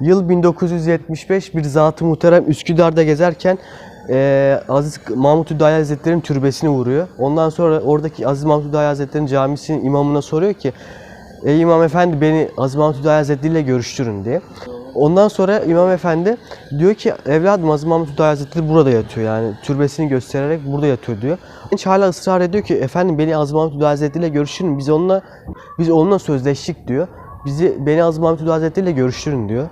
Yıl 1975 bir zat-ı muhterem Üsküdar'da gezerken eee Aziz Mahmut Hüdayi Hazretleri'nin türbesini vuruyor. Ondan sonra oradaki Aziz Mahmut Hüdayi Hazretleri'nin camisinin imamına soruyor ki Ey İmam Efendi beni Aziz Mahmut Hüdayi Hazretleri ile görüştürün diye. Ondan sonra İmam Efendi diyor ki evladım Aziz Mahmut Hüdayi Hazretleri burada yatıyor yani türbesini göstererek burada yatıyor diyor. Genç hala ısrar ediyor ki efendim beni Aziz Mahmut Hüdayi Hazretleri ile görüştürün biz onunla biz onunla sözleştik diyor. Bizi beni Aziz Mahmut Hüdayi Hazretleri ile görüştürün diyor.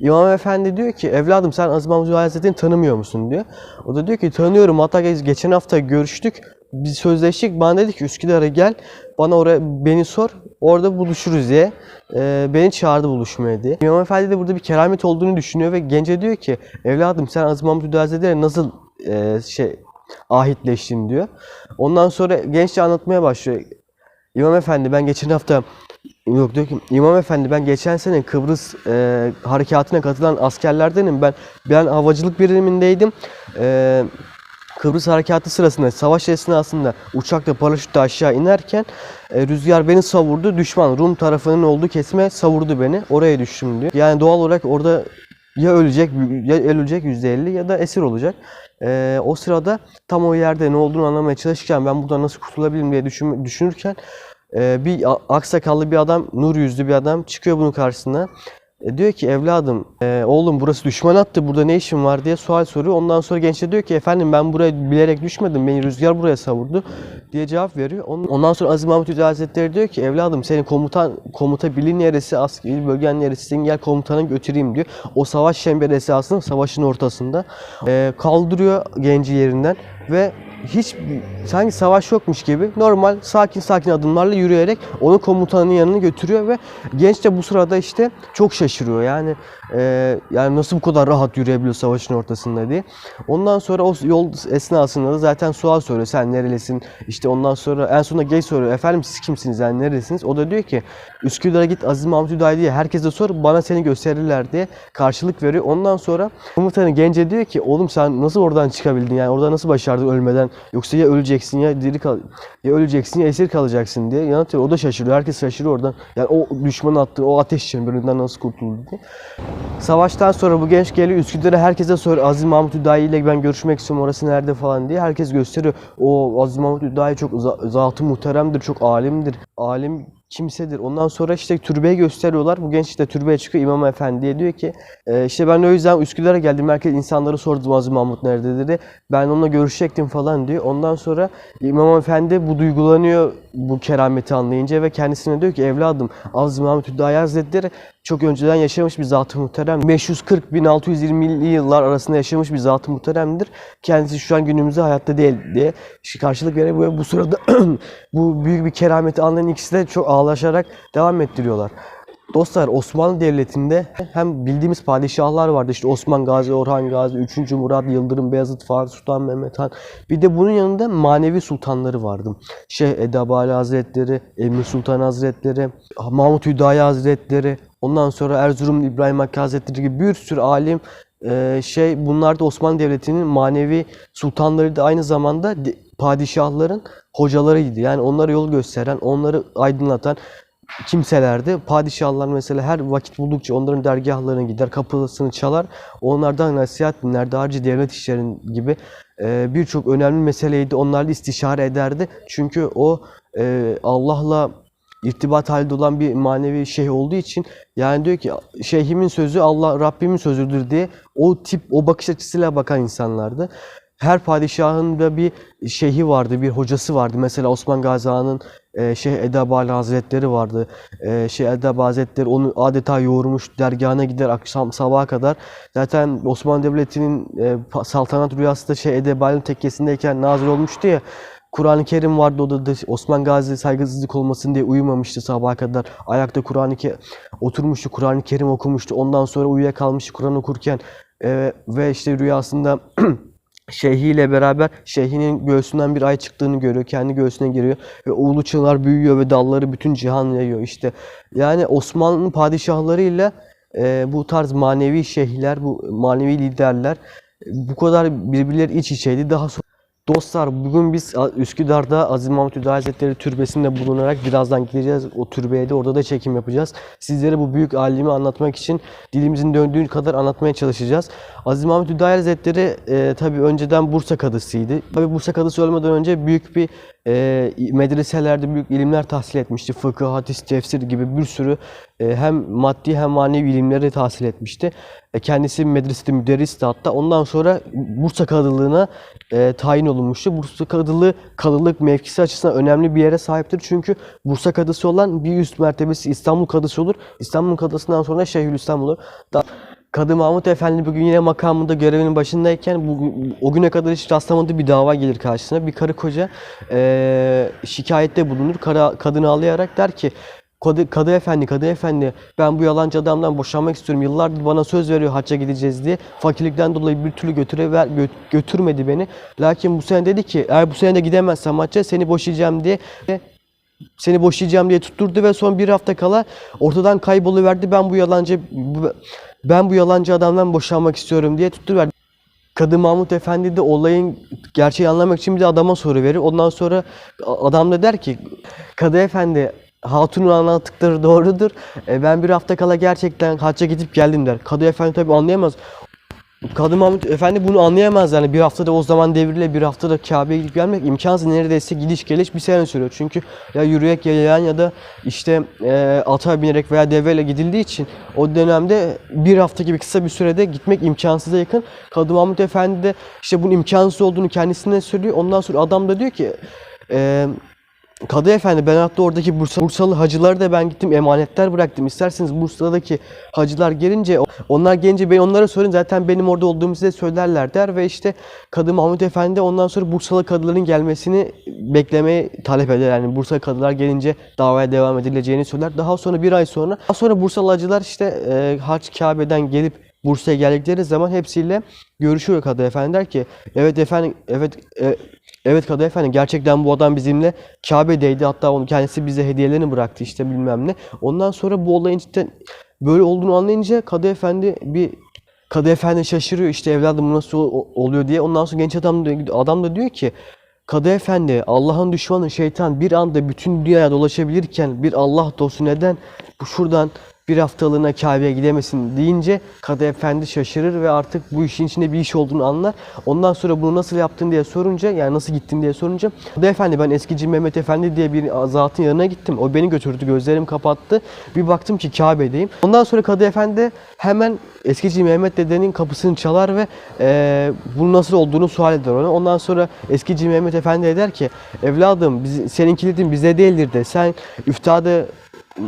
İmam Efendi diyor ki evladım sen Aziz Mahmut Hüdayi Hazretleri'ni tanımıyor musun diyor. O da diyor ki tanıyorum hatta ge- geçen hafta görüştük. Biz sözleştik bana dedi ki Üsküdar'a gel bana oraya beni sor orada buluşuruz diye. Ee, beni çağırdı buluşmaya diye. İmam Efendi de burada bir keramet olduğunu düşünüyor ve gence diyor ki evladım sen Aziz Mahmut Hüdayi Hazretleri'yle nasıl e, şey ahitleştin diyor. Ondan sonra genç de anlatmaya başlıyor. İmam Efendi ben geçen hafta Yok diyor ki İmam Efendi ben geçen sene Kıbrıs e, harekatına katılan askerlerdenim. Ben ben havacılık birimindeydim. E, Kıbrıs harekatı sırasında savaş esnasında uçakla paraşütle aşağı inerken e, rüzgar beni savurdu. Düşman Rum tarafının olduğu kesime savurdu beni. Oraya düştüm diyor. Yani doğal olarak orada ya ölecek ya ölecek %50 ya da esir olacak. E, o sırada tam o yerde ne olduğunu anlamaya çalışırken ben buradan nasıl kurtulabilirim diye düşün, düşünürken ee, bir aksakallı bir adam, nur yüzlü bir adam çıkıyor bunun karşısına. E, diyor ki evladım, e, oğlum burası düşman attı, burada ne işin var diye sual soruyor. Ondan sonra genç de diyor ki efendim ben buraya bilerek düşmedim, beni rüzgar buraya savurdu diye cevap veriyor. On- Ondan sonra Aziz Mahmut Hüdayi Hazretleri diyor ki evladım senin komutan, komuta bilin neresi, askeri bölgen neresi, seni gel komutana götüreyim diyor. O savaş çemberi esasında savaşın ortasında e, kaldırıyor genci yerinden ve hiç sanki savaş yokmuş gibi normal sakin sakin adımlarla yürüyerek onu komutanın yanına götürüyor ve genç de bu sırada işte çok şaşırıyor. Yani e, yani nasıl bu kadar rahat yürüyebiliyor savaşın ortasında diye. Ondan sonra o yol esnasında da zaten sual soruyor sen nerelisin işte ondan sonra en sonunda genç soruyor efendim siz kimsiniz yani neresiniz? O da diyor ki Üsküdar'a git Aziz Mahmut Hüdayi diye herkese sor bana seni gösterirler diye karşılık veriyor. Ondan sonra komutanı gence diyor ki oğlum sen nasıl oradan çıkabildin yani orada nasıl başardın ölmeden yoksa ya öleceksin ya diri kal ya öleceksin ya esir kalacaksın diye yanıtıyor. O da şaşırıyor. Herkes şaşırıyor oradan. Yani o düşmanın attığı o ateş çemberinden nasıl kurtuldu diye. Savaştan sonra bu genç geliyor Üsküdar'a herkese soruyor Aziz Mahmut Hüdayi ile ben görüşmek istiyorum orası nerede falan diye. Herkes gösteriyor. O Aziz Mahmut Hüdayi çok za- zatı muhteremdir, çok alimdir. Alim kimsedir. Ondan sonra işte türbeyi gösteriyorlar. Bu genç işte türbeye çıkıyor İmam Efendi'ye diyor ki e, işte ben o yüzden Üsküdar'a geldim. Herkes insanları sordu Aziz Mahmut nerede dedi. Ben onunla görüşecektim falan diyor. Ondan sonra İmam Efendi bu duygulanıyor bu kerameti anlayınca ve kendisine diyor ki evladım Aziz Mahmut Hüdayi Hazretleri çok önceden yaşamış bir zat-ı muhterem. 540-1620'li yıllar arasında yaşamış bir zat-ı muhteremdir. Kendisi şu an günümüzde hayatta değil diye karşılık veriyor. Ve bu sırada bu büyük bir kerameti anlayan ikisi de çok ağlaşarak devam ettiriyorlar. Dostlar Osmanlı Devleti'nde hem bildiğimiz padişahlar vardı. İşte Osman Gazi, Orhan Gazi, 3. Murat, Yıldırım Beyazıt, Fatih Sultan Mehmet Han. Bir de bunun yanında manevi sultanları vardı. Şeyh Edebali Hazretleri, Emir Sultan Hazretleri, Mahmut Hüdayi Hazretleri, ondan sonra Erzurum İbrahim Hakkı Hazretleri gibi bir sürü alim e, şey bunlar da Osmanlı Devleti'nin manevi sultanları da aynı zamanda de- padişahların hocalarıydı. Yani onlara yol gösteren, onları aydınlatan kimselerdi. Padişahlar mesela her vakit buldukça onların dergahlarına gider, kapısını çalar. Onlardan nasihat dinlerdi. Harcı devlet işlerin gibi e, birçok önemli meseleydi. Onlarla istişare ederdi. Çünkü o e, Allah'la irtibat halinde olan bir manevi şeyh olduğu için yani diyor ki şeyhimin sözü Allah Rabbimin sözüdür diye o tip o bakış açısıyla bakan insanlardı. Her padişahın da bir şeyhi vardı, bir hocası vardı. Mesela Osman Gazi Han'ın e, Şeyh Edebali Hazretleri vardı. E, Şeyh Edebali Hazretleri onu adeta yoğurmuş, dergahına gider akşam sabaha kadar. Zaten Osmanlı Devleti'nin e, saltanat rüyası da Şeyh Edebali'nin tekkesindeyken nazil olmuştu ya. Kur'an-ı Kerim vardı odada. Osman Gazi saygısızlık olmasın diye uyumamıştı sabaha kadar. Ayakta Kur'an-ı Kerim oturmuştu, Kur'an-ı Kerim okumuştu. Ondan sonra uyuyakalmıştı Kur'an okurken. E, ve işte rüyasında şeyhiyle beraber şeyhinin göğsünden bir ay çıktığını görüyor. Kendi göğsüne giriyor ve uğulu çığlar büyüyor ve dalları bütün cihan yayıyor işte. Yani Osmanlı'nın padişahlarıyla e, bu tarz manevi şeyhler, bu manevi liderler bu kadar birbirleri iç içeydi. Daha sonra Dostlar bugün biz Üsküdar'da Aziz Mahmut Hüdayi Hazretleri Türbesi'nde bulunarak birazdan gideceğiz. O türbeye de orada da çekim yapacağız. Sizlere bu büyük alimi anlatmak için dilimizin döndüğü kadar anlatmaya çalışacağız. Aziz Mahmut Hüdayi Hazretleri e, tabi önceden Bursa kadısıydı. Tabi Bursa kadısı olmadan önce büyük bir e, medreselerde büyük ilimler tahsil etmişti. Fıkıh, hadis, tefsir gibi bir sürü e, hem maddi hem manevi ilimleri tahsil etmişti. E, kendisi medresede müderristi hatta. Ondan sonra Bursa kadılığına e, tayin olunmuştu. Bursa kadılığı kadılık mevkisi açısından önemli bir yere sahiptir. Çünkü Bursa kadısı olan bir üst mertebesi İstanbul kadısı olur. İstanbul kadısından sonra Şeyhülislam olur. Da Kadı Mahmut Efendi bugün yine makamında görevinin başındayken bugün, o güne kadar hiç rastlamadığı bir dava gelir karşısına. Bir karı koca eee, şikayette bulunur. Kara, kadını ağlayarak der ki Kadı, Kadı Efendi, Kadı Efendi ben bu yalancı adamdan boşanmak istiyorum. Yıllardır bana söz veriyor hacca gideceğiz diye. Fakirlikten dolayı bir türlü götüre ver, gö- götürmedi beni. Lakin bu sene dedi ki eğer bu sene de gidemezsem hacca seni boşayacağım diye seni boşayacağım diye tutturdu ve son bir hafta kala ortadan kayboluverdi. Ben bu yalancı ben bu yalancı adamdan boşanmak istiyorum diye tutturuverdi. Kadı Mahmut Efendi de olayın gerçeği anlamak için bir de adama soru verir. Ondan sonra adam da der ki Kadı Efendi Hatun'un anlattıkları doğrudur. E, ben bir hafta kala gerçekten hacca gidip geldim der. Kadı Efendi tabi anlayamaz. Kadı Mahmut Efendi bunu anlayamaz yani bir haftada o zaman devriyle bir haftada Kabe'ye gidip gelmek imkansız neredeyse gidiş geliş bir sene sürüyor. Çünkü ya yürüyerek yayan ya da işte e, ata binerek veya deveyle gidildiği için o dönemde bir hafta gibi kısa bir sürede gitmek imkansıza yakın. Kadı Mahmut Efendi de işte bunun imkansız olduğunu kendisine söylüyor. Ondan sonra adam da diyor ki e, Kadı Efendi ben hatta oradaki Bursa, Bursalı hacıları da ben gittim emanetler bıraktım. İsterseniz Bursa'daki hacılar gelince onlar gelince ben onlara sorun zaten benim orada olduğumu size söylerler der ve işte Kadı Mahmut Efendi ondan sonra Bursalı kadıların gelmesini beklemeyi talep eder. Yani Bursa kadılar gelince davaya devam edileceğini söyler. Daha sonra bir ay sonra daha sonra Bursalı hacılar işte e, hac Kabe'den gelip Bursa'ya geldikleri zaman hepsiyle görüşüyor Kadı Efendi der ki evet efendim evet e, Evet Kadı Efendi gerçekten bu adam bizimle Kabe'deydi. Hatta onun kendisi bize hediyelerini bıraktı işte bilmem ne. Ondan sonra bu olayın cidden böyle olduğunu anlayınca Kadı Efendi bir Kadı Efendi şaşırıyor işte evladım nasıl oluyor diye. Ondan sonra genç adam da, adam da diyor ki Kadı Efendi Allah'ın düşmanı şeytan bir anda bütün dünyaya dolaşabilirken bir Allah dostu neden bu şuradan bir haftalığına Kabe'ye gidemesin deyince Kadı Efendi şaşırır ve artık bu işin içinde bir iş olduğunu anlar. Ondan sonra bunu nasıl yaptın diye sorunca yani nasıl gittin diye sorunca Kadı Efendi ben eskici Mehmet Efendi diye bir zatın yanına gittim. O beni götürdü gözlerim kapattı. Bir baktım ki Kabe'deyim. Ondan sonra Kadı Efendi hemen eskici Mehmet dedenin kapısını çalar ve eee bunun nasıl olduğunu sual eder ona. Ondan sonra eskici Mehmet Efendi de der ki evladım biz, senin kilidin bize değildir de sen üftadı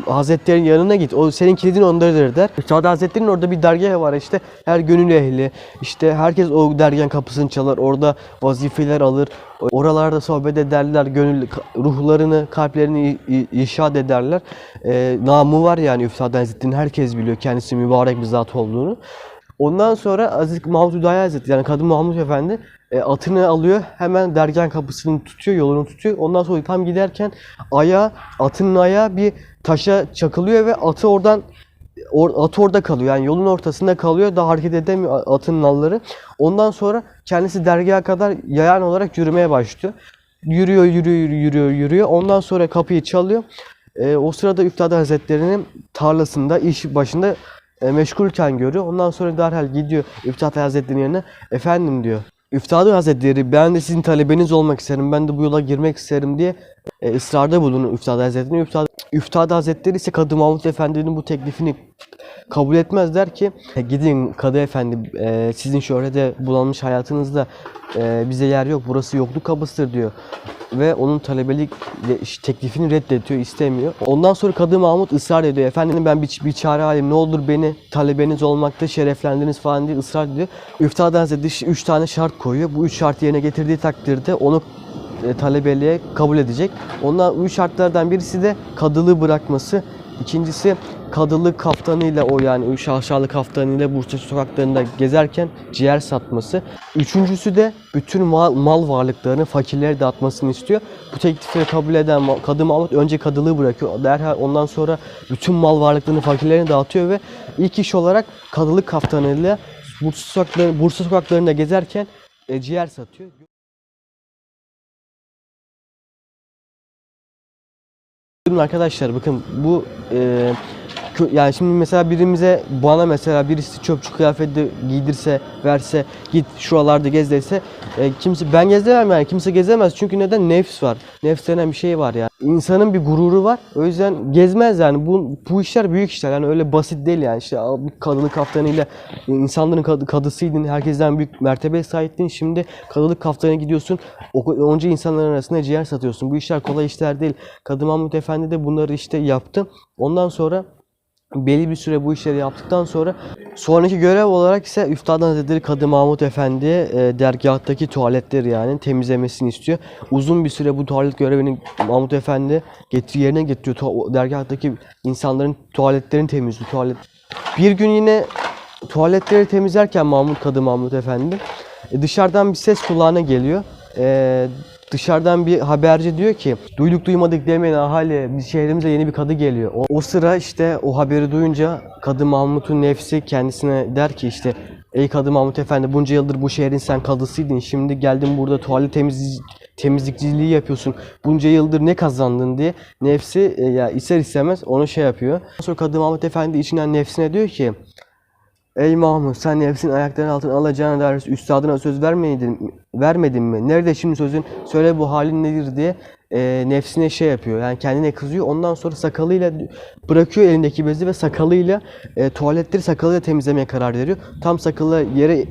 Hazretlerin yanına git. O senin kilidin ondadır der. Üstad Hazretleri'nin orada bir dergahı var işte. Her gönül ehli. işte herkes o dergahın kapısını çalar. Orada vazifeler alır. Oralarda sohbet ederler. Gönül ruhlarını, kalplerini i- i- irşad ederler. Ee, namı var yani Üstad Hazretleri'nin. Herkes biliyor kendisi mübarek bir zat olduğunu. Ondan sonra Aziz Mahmud Hüdayi Hazretleri yani Kadı Mahmud Efendi e, atını alıyor hemen dergahın kapısını tutuyor yolunu tutuyor. Ondan sonra tam giderken aya atının ayağı bir taşa çakılıyor ve atı oradan or, at orada kalıyor. Yani yolun ortasında kalıyor. Daha hareket edemiyor atın nalları. Ondan sonra kendisi dergaha kadar yayan olarak yürümeye başlıyor. Yürüyor, yürüyor, yürüyor, yürüyor. Ondan sonra kapıyı çalıyor. E, o sırada Üftade Hazretleri'nin tarlasında, iş başında e, meşgulken görüyor. Ondan sonra derhal gidiyor Üftade Hazretleri'nin yanına. Efendim diyor. Üftade Hazretleri ben de sizin talebeniz olmak isterim. Ben de bu yola girmek isterim diye e, ısrarda bulunur Üftade Hazretleri. Üftade, Üftade Hazretleri ise Kadı Mahmut Efendi'nin bu teklifini kabul etmez der ki "E, gidin Kadı Efendi e, sizin şöhrete bulanmış hayatınızda e, bize yer yok burası yokluk kapısıdır diyor ve onun talebelik teklifini reddediyor istemiyor. Ondan sonra Kadı Mahmut ısrar ediyor efendim ben bir, bir çare halim ne olur beni talebeniz olmakta şereflendiriniz falan diye ısrar ediyor. Üftade Hazretleri 3 tane şart koyuyor. Bu üç şartı yerine getirdiği takdirde onu talebeliğe kabul edecek. Ondan bu şartlardan birisi de kadılığı bırakması. İkincisi kadılık kaftanıyla o yani şahşalı kaftanıyla Bursa sokaklarında gezerken ciğer satması. Üçüncüsü de bütün mal, mal varlıklarını fakirlere dağıtmasını istiyor. Bu teklifi kabul eden Kadı Mahmut önce kadılığı bırakıyor. Derhal ondan sonra bütün mal varlıklarını fakirlere dağıtıyor ve ilk iş olarak kadılık kaftanıyla Bursa sokaklarında, Bursa sokaklarında gezerken e, ciğer satıyor. Arkadaşlar bakın bu e, yani şimdi mesela birimize bana mesela birisi çöpçü kıyafeti giydirse verse git şuralarda gez dese e, kimse ben gezemem yani kimse gezemez çünkü neden? Nefs var. Nefs denen bir şey var yani. İnsanın bir gururu var. O yüzden gezmez yani. Bu bu işler büyük işler. Yani öyle basit değil yani. İşte kadılık kaftanıyla insanların kadı, kadısıydın herkesten büyük mertebeye sahiptin şimdi kadılık kaftanına gidiyorsun onca insanların arasında ciğer satıyorsun. Bu işler kolay işler değil. Kadı Mahmut Efendi de bunları işte yaptı. Ondan sonra belli bir süre bu işleri yaptıktan sonra sonraki görev olarak ise Üstad Hazretleri Kadı Mahmut Efendi e, dergahtaki tuvaletleri yani temizlemesini istiyor. Uzun bir süre bu tuvalet görevini Mahmut Efendi getir yerine getiriyor. Tu- dergahtaki insanların tuvaletlerini temizliyor. Tuvalet. Bir gün yine tuvaletleri temizlerken Mahmut Kadı Mahmut Efendi e, dışarıdan bir ses kulağına geliyor. E, dışarıdan bir haberci diyor ki duyduk duymadık demeyin ahali biz şehrimize yeni bir kadı geliyor. O, o sıra işte o haberi duyunca Kadı Mahmut'un nefsi kendisine der ki işte Ey Kadı Mahmut Efendi bunca yıldır bu şehrin sen kadısıydın. Şimdi geldin burada tuvalet temiz, temizlikçiliği yapıyorsun. Bunca yıldır ne kazandın diye nefsi e, ya ister istemez onu şey yapıyor. Sonra Kadı Mahmut Efendi içinden nefsine diyor ki Ey Mahmut sen nefsin ayaklarının altına alacağına dair üstadına söz vermedin, vermedin mi? Nerede şimdi sözün? Söyle bu halin nedir diye e, nefsine şey yapıyor. Yani kendine kızıyor. Ondan sonra sakalıyla bırakıyor elindeki bezi ve sakalıyla e, tuvaletleri sakalıyla temizlemeye karar veriyor. Tam sakalı yere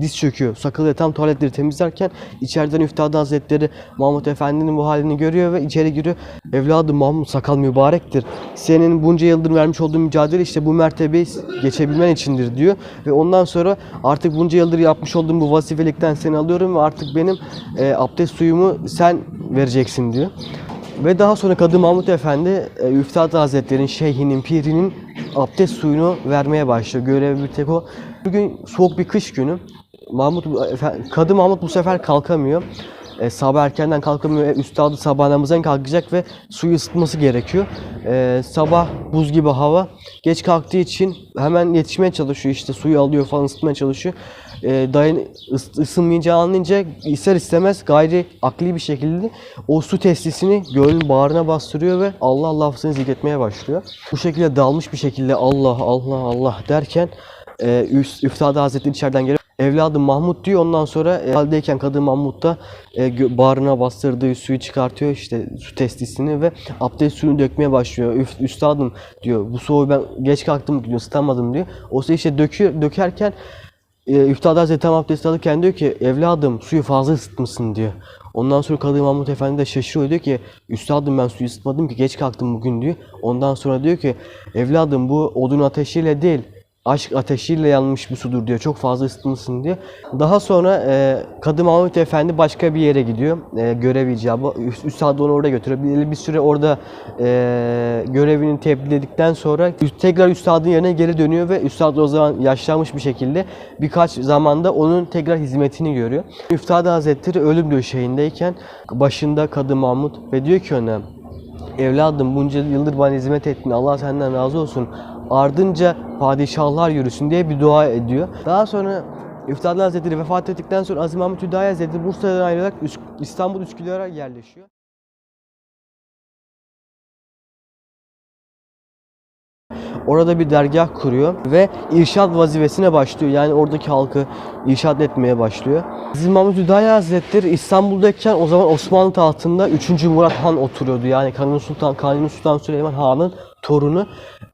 diz çöküyor. Sakalıyla tam tuvaletleri temizlerken içeriden Üftade Hazretleri Mahmut Efendi'nin bu halini görüyor ve içeri giriyor. Evladım Mahmut sakal mübarektir. Senin bunca yıldır vermiş olduğun mücadele işte bu mertebeyi geçebilmen içindir diyor. Ve ondan sonra artık bunca yıldır yapmış olduğum bu vazifelikten seni alıyorum ve artık benim e, abdest suyumu sen vereceksin diyor. Ve daha sonra Kadı Mahmut Efendi e, Üftad Hazretleri'nin, şeyhinin, pirinin abdest suyunu vermeye başlıyor. Görevi bir tek o. Bugün soğuk bir kış günü. Mahmut, Efe- Kadı Mahmut bu sefer kalkamıyor. E, sabah erkenden kalkamıyor. E, üstadı sabah namazdan kalkacak ve suyu ısıtması gerekiyor. E, sabah buz gibi hava. Geç kalktığı için hemen yetişmeye çalışıyor. işte suyu alıyor falan ısıtmaya çalışıyor. E, dayan, ıs- ısınmayacağını anlayınca ister istemez gayri akli bir şekilde o su testisini gölün bağrına bastırıyor ve Allah lafzını zikretmeye başlıyor. Bu şekilde dalmış bir şekilde Allah Allah Allah derken e, Üftade Hazretleri içeriden gelip evladım Mahmut diyor. Ondan sonra e, haldeyken kadın Mahmut da e, bağrına bastırdığı suyu çıkartıyor işte su testisini ve abdest suyunu dökmeye başlıyor. Üf, üstadım diyor bu suyu ben geç kalktım diyor ısıtamadım diyor. O işte döküyor, dökerken e, Üftade Hazretleri tam abdest alırken diyor ki evladım suyu fazla ısıtmışsın diyor. Ondan sonra Kadı Mahmut Efendi de şaşırıyor diyor ki üstadım ben suyu ısıtmadım ki geç kalktım bugün diyor. Ondan sonra diyor ki evladım bu odun ateşiyle değil aşk ateşiyle yanmış bir sudur diyor. Çok fazla ısıtmışsın diyor. Daha sonra e, Kadı Mahmut Efendi başka bir yere gidiyor. E, görev icabı. Üst, Üstad onu orada götürüyor. Bir, bir süre orada e, görevini tebliğ edildikten sonra tekrar Üstad'ın yerine geri dönüyor ve Üstad o zaman yaşlanmış bir şekilde birkaç zamanda onun tekrar hizmetini görüyor. Üftade Hazretleri ölüm döşeğindeyken başında Kadı Mahmut ve diyor ki ona Evladım bunca yıldır bana hizmet ettin. Allah senden razı olsun. Ardınca padişahlar yürüsün diye bir dua ediyor. Daha sonra Üftadlı Hazretleri vefat ettikten sonra Aziz Mahmut Hüdayi Hazretleri Bursa'dan ayrılarak İstanbul Üsküdar'a yerleşiyor. Orada bir dergah kuruyor ve irşad vazifesine başlıyor. Yani oradaki halkı irşad etmeye başlıyor. Aziz Mahmut Hüdayi Hazretleri İstanbul'dayken o zaman Osmanlı tahtında 3. Murat Han oturuyordu. Yani Kanuni Sultan, Kanuni Sultan Süleyman Han'ın torunu.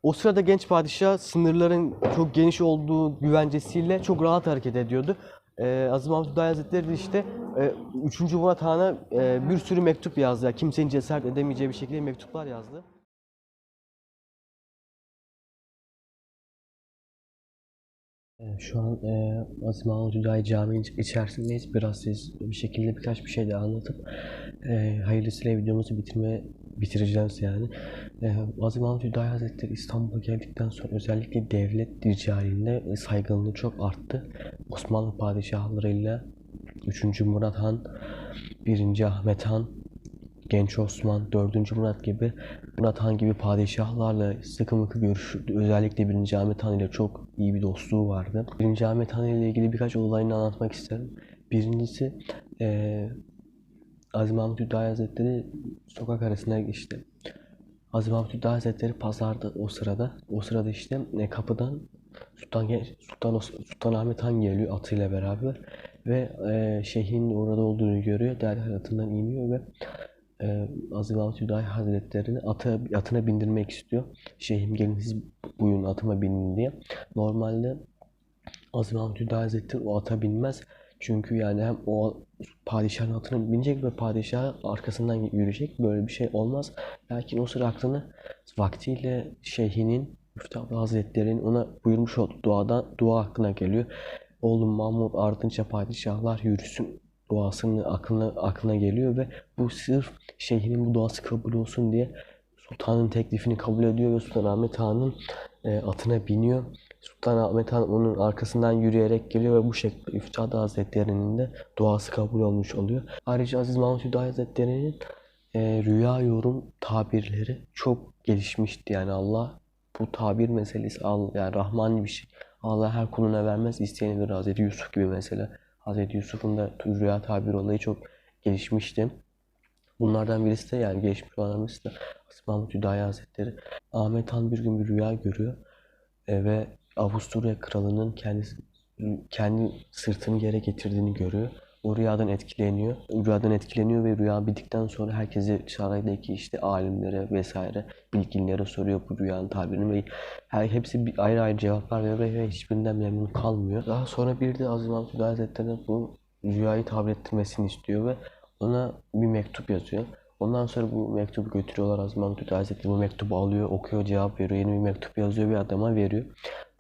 O sırada genç padişah sınırların çok geniş olduğu güvencesiyle çok rahat hareket ediyordu. Ee, Aziz Mahmut Hüdayi Hazretleri de işte e, 3. Murat Han'a e, bir sürü mektup yazdı. Yani kimsenin cesaret edemeyeceği bir şekilde mektuplar yazdı. Şu an e, Aziz Mahmut Hüdayi Camii'nin içerisindeyiz. Biraz siz bir şekilde birkaç bir şey de anlatıp e, hayırlısıyla videomuzu bitirmeye bitireceğiz yani. E, Aziz Mahmut Hüdayi Hazretleri İstanbul'a geldikten sonra özellikle devlet ricalinde e, saygınlığı çok arttı. Osmanlı padişahlarıyla 3. Murat Han, 1. Ahmet Han, Genç Osman, 4. Murat gibi Murat Han gibi padişahlarla sıkı mıkı görüşürdü. Özellikle 1. Ahmet Han ile çok iyi bir dostluğu vardı. 1. Ahmet Han ile ilgili birkaç olayını anlatmak isterim. Birincisi eee Aziz Mahmut Hüdayi Hazretleri sokak arasında işte Aziz Mahmut Hüdayi Hazretleri pazarda o sırada. O sırada işte e, kapıdan Sultan, Sultan, Sultan Ahmet Han geliyor atıyla beraber ve e, şeyhin orada olduğunu görüyor. Derhal atından iniyor ve e, Aziz Mahmut Hüdayi Hazretleri'ni ata, atına bindirmek istiyor. Şeyhim gelin siz buyurun atıma binin diye. Normalde Mahmut Hüdayi Hazretleri o ata binmez. Çünkü yani hem o padişahın atına binecek ve padişah arkasından yürüyecek. Böyle bir şey olmaz. Lakin o sıra aklına vaktiyle şeyhinin Müftah Hazretleri'nin ona buyurmuş olduğu duadan dua aklına geliyor. Oğlum Mahmut ardınca padişahlar yürüsün duasını aklına aklına geliyor ve bu sırf şeyhinin bu duası kabul olsun diye sultanın teklifini kabul ediyor ve Sultan Ahmet Han'ın e, atına biniyor. Sultan Ahmet Han onun arkasından yürüyerek geliyor ve bu şekilde Üftade Hazretleri'nin de duası kabul olmuş oluyor. Ayrıca Aziz Mahmut Hüdayi Hazretleri'nin e, rüya yorum tabirleri çok gelişmişti. Yani Allah bu tabir meselesi yani rahmani bir şey. Allah her kuluna vermez, isteyene verir. Hazreti Yusuf gibi mesela. Hazreti Yusuf'un da rüya tabir olayı çok gelişmişti. Bunlardan birisi de yani gelişmiş olan birisi de Aziz Mahmut Hüdayi Hazretleri. Ahmet Han bir gün bir rüya görüyor E, ve Avusturya kralının kendisi kendi sırtını yere getirdiğini görüyor. O rüyadan etkileniyor. Rüyadan etkileniyor ve rüya bittikten sonra herkesi saraydaki işte alimlere vesaire bilginlere soruyor bu rüyanın tabirini ve her hepsi bir ayrı ayrı cevaplar veriyor ve hiçbirinden memnun kalmıyor. Daha sonra bir de Aziz Hüdayi Hazretleri'ne bu rüyayı tabir ettirmesini istiyor ve ona bir mektup yazıyor. Ondan sonra bu mektubu götürüyorlar Mahmut Hüdayi Hazretleri bu mektubu alıyor, okuyor, cevap veriyor. Yeni bir mektup yazıyor bir adama veriyor.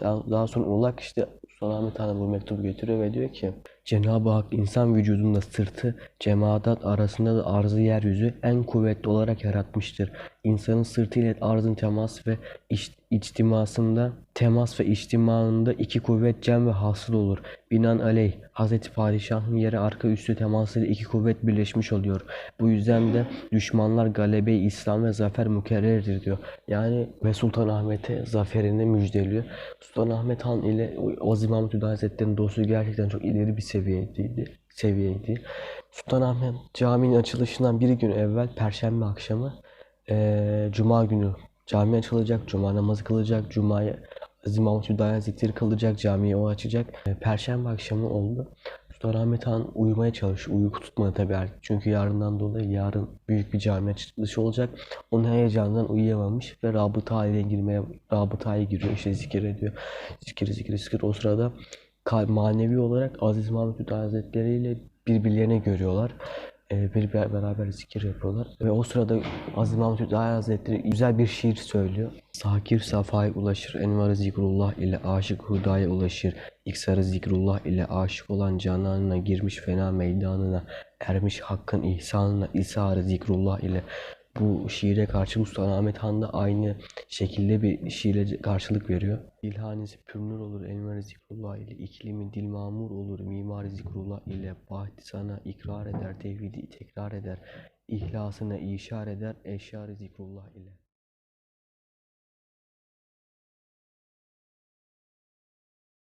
Daha, daha sonra Ulak işte Sultan Ahmet Han'a bu mektubu götürüyor ve diyor ki Cenab-ı Hak insan vücudunda sırtı, cemaat arasında da arzı yeryüzü en kuvvetli olarak yaratmıştır. İnsanın sırtı ile arzın temas ve iç, içtimasında temas ve içtimaında iki kuvvet cem ve hasıl olur. Binaenaleyh Hazreti Padişah'ın yere arka üstü temasıyla iki kuvvet birleşmiş oluyor. Bu yüzden de düşmanlar galebe İslam ve zafer mükerrerdir diyor. Yani ve Sultan Ahmet'e zaferini müjdeliyor. Sultan Ahmet Han ile Aziz Mahmut Hüdayi Hazretleri'nin dostluğu gerçekten çok ileri bir seviyedeydi. seviyeydi. Sultan Ahmet caminin açılışından bir gün evvel Perşembe akşamı eee, Cuma günü cami açılacak, Cuma namazı kılacak, Cuma'ya Aziz Mahmut Hüdayi Hazretleri kılacak, camiyi o açacak. E, Perşembe akşamı oldu. Sultan Ahmet Han uyumaya çalışıyor. Uyku tutmadı tabii artık. Çünkü yarından dolayı yarın büyük bir cami açılışı olacak. Onun heyecanından uyuyamamış ve rabıta haline girmeye, rabıtaya giriyor. İşte zikir ediyor. Zikir, zikir, zikir. O sırada manevi olarak Aziz Mahmut Hüdayi Hazretleri ile birbirlerini görüyorlar. Bir bir- beraber zikir yapıyorlar. Ve o sırada Aziz Mahmut Hüdayi Hazretleri güzel bir şiir söylüyor. Sakir safaya ulaşır, envarı zikrullah ile aşık hudaya ulaşır. İksarı zikrullah ile aşık olan cananına girmiş fena meydanına, ermiş hakkın ihsanına, isarı zikrullah ile bu şiire karşı Sultan Ahmet Han da aynı şekilde bir şiire karşılık veriyor. Dilhanesi pürnür olur enver zikrullah ile, iklimi dil mamur olur mimar zikrullah ile, bahti sana ikrar eder, tevhidi tekrar eder, ihlasına işar eder, eşyar zikrullah ile.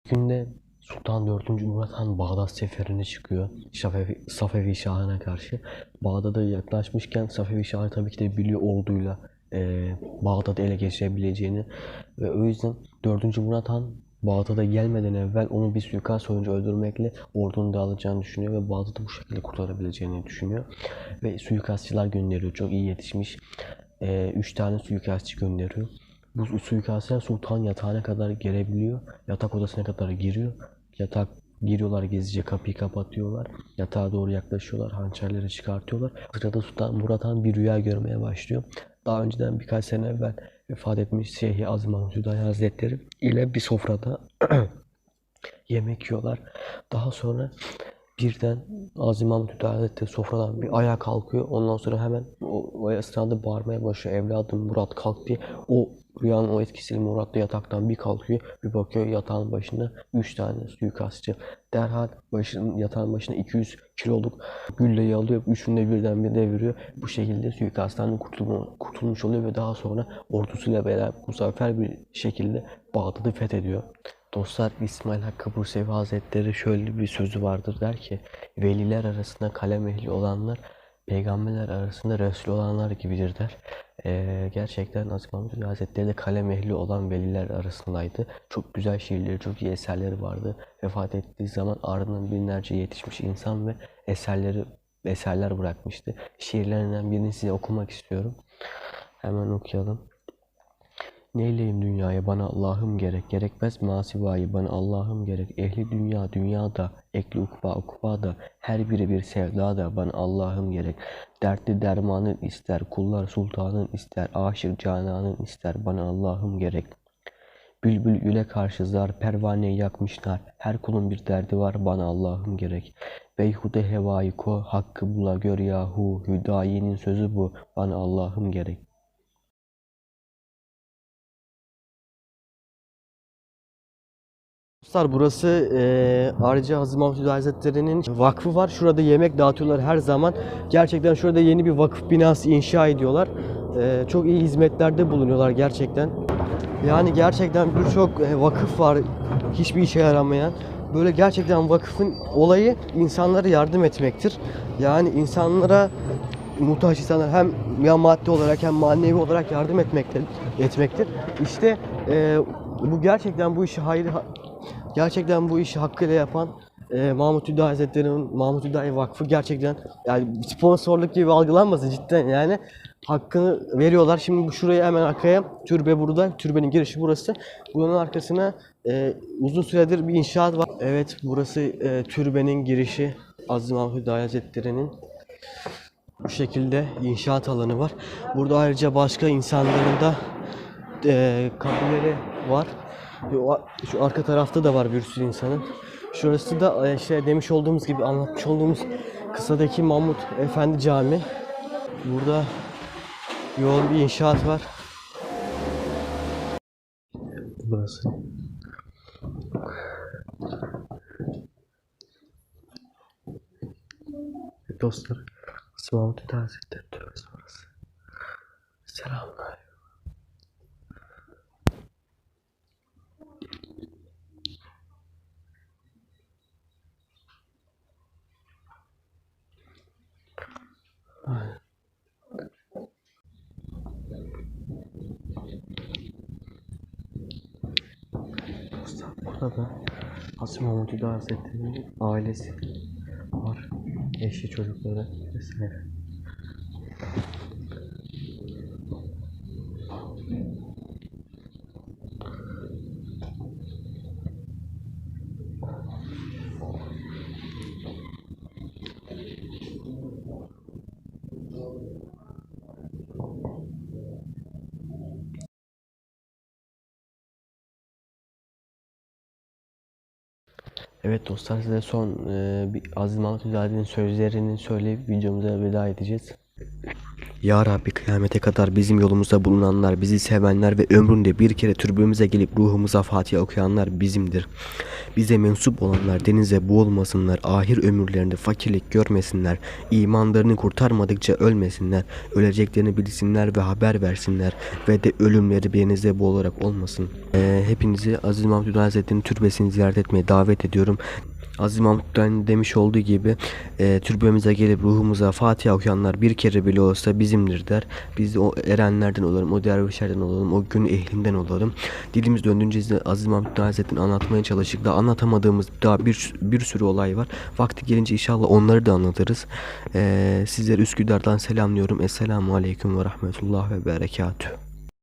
Günde Sultan 4. Murat Han Bağdat seferine çıkıyor. Safevi, Safevi Şahı'na karşı. Bağdat'a yaklaşmışken Safevi Şahı tabii ki de biliyor orduyla e, Bağdat'ı ele geçirebileceğini. Ve o yüzden 4. Murat Han Bağdat'a gelmeden evvel onu bir suikast sonucu öldürmekle ordunun dağılacağını düşünüyor ve Bağdat'ı bu şekilde kurtarabileceğini düşünüyor. Ve suikastçılar gönderiyor. Çok iyi yetişmiş. 3 tane suikastçı gönderiyor. Bu suikastçılar sultan yatağına kadar gelebiliyor. Yatak odasına kadar giriyor. Yatak giriyorlar gezice kapıyı kapatıyorlar. Yatağa doğru yaklaşıyorlar. Hançerleri çıkartıyorlar. Sırada Sultan Murat Han bir rüya görmeye başlıyor. Daha önceden birkaç sene evvel vefat etmiş Şeyhi Mahmud Hüdayi Hazretleri ile bir sofrada yemek yiyorlar. Daha sonra birden Aziz Mahmud Hüdayi sofradan bir ayağa kalkıyor. Ondan sonra hemen o, o esnada bağırmaya başlıyor. Evladım Murat kalk diye. O rüyanın o etkisiyle Murat da yataktan bir kalkıyor. Bir bakıyor yatağın başında 3 tane suikastçı. Derhal başının, yatağın başına 200 kiloluk gülleyi alıyor. Üçünü de birden bir deviriyor. Bu şekilde suikasttan kurtulmuş oluyor ve daha sonra ordusuyla beraber muzaffer bir şekilde Bağdat'ı fethediyor. Dostlar İsmail Hakkı Bursevi Hazretleri şöyle bir sözü vardır der ki Veliler arasında kalem ehli olanlar peygamberler arasında Resul olanlar gibidirler. Ee, gerçekten Hüdayi Hazretleri de kalem ehli olan veliler arasındaydı. Çok güzel şiirleri, çok iyi eserleri vardı. Vefat ettiği zaman ardından binlerce yetişmiş insan ve eserleri eserler bırakmıştı. Şiirlerinden birini size okumak istiyorum. Hemen okuyalım. Neyleyim dünyaya? Bana Allah'ım gerek. Gerekmez masivayı bana Allah'ım gerek. Ehli dünya dünyada Ekli ukba ukbada Her biri bir sevdada bana Allah'ım gerek. Dertli dermanın ister Kullar sultanın ister Aşık cananın ister bana Allah'ım gerek. Bülbül güle karşı zar pervaneyi yakmışlar. Her kulun bir derdi var bana Allah'ım gerek. Beyhude hevayı ko Hakkı bula gör yahu. Hüdayi'nin sözü bu bana Allah'ım gerek Dostlar burası eee Arca Hazım Mahmut Hüdayi Hazretleri'nin vakfı var. Şurada yemek dağıtıyorlar her zaman. Gerçekten şurada yeni bir vakıf binası inşa ediyorlar. Eee, çok iyi hizmetlerde bulunuyorlar gerçekten. Yani gerçekten birçok e, vakıf var hiçbir işe yaramayan. Böyle gerçekten vakıfın olayı insanlara yardım etmektir. Yani insanlara muhtaç insanlar hem ya maddi olarak hem manevi olarak yardım etmektir. etmektir. İşte e, bu gerçekten bu işi hayır gerçekten bu işi hakkıyla yapan e, Mahmut Hüdayi Hazretleri'nin Mahmut Hüdayi Vakfı gerçekten yani sponsorluk gibi algılanmasın cidden yani hakkını veriyorlar. Şimdi bu şuraya hemen arkaya türbe burada. Türbenin girişi burası. Bunun arkasına e, uzun süredir bir inşaat var. Evet burası e, türbenin girişi. Aziz Mahmut Hüdayi Hazretleri'nin bu şekilde inşaat alanı var. Burada ayrıca başka insanların da e, kabirleri var. Şu- arka tarafta da var bir sürü insanın. Şurası da e, işte demiş olduğumuz gibi anlatmış olduğumuz kısadaki Mahmut Efendi Camii. Burada yoğun bir inşaat var. Burası. Dostlar, Mahmut Hazretleri Türbesi burası. Selamünaleyküm. Burada da Asım Mahmut Hazretleri'nin ailesi var. Eşi, çocukları vesaire. Evet dostlar size son e, bir Aziz Mahmut Hüdayi'nin sözlerini söyleyip videomuza veda edeceğiz. Ya Rabbi kıyamete kadar bizim yolumuzda bulunanlar, bizi sevenler ve ömründe bir kere türbemize gelip ruhumuza Fatiha okuyanlar bizimdir. Bize mensup olanlar denize boğulmasınlar, ahir ömürlerinde fakirlik görmesinler, imanlarını kurtarmadıkça ölmesinler, öleceklerini bilsinler ve haber versinler ve de ölümleri denize boğularak olmasın. Ee, hepinizi Aziz Mahmut Hüdayi Hazretleri'nin türbesini ziyaret etmeye davet ediyorum. Aziz Mahmut Hüdayi'nin demiş olduğu gibi e, türbemize gelip ruhumuza Fatiha okuyanlar bir kere bile olsa bizimdir der. Biz o erenlerden olalım, o dervişlerden olalım, o gün ehlinden olalım. Dilimiz döndüğünce Aziz Mahmut Hazretleri'ni anlatmaya çalıştık. Daha anlatamadığımız daha bir, bir sürü olay var. Vakti gelince inşallah onları da anlatırız. E, sizleri Üsküdar'dan selamlıyorum. Esselamu Aleyküm ve Rahmetullah ve Berekatüh.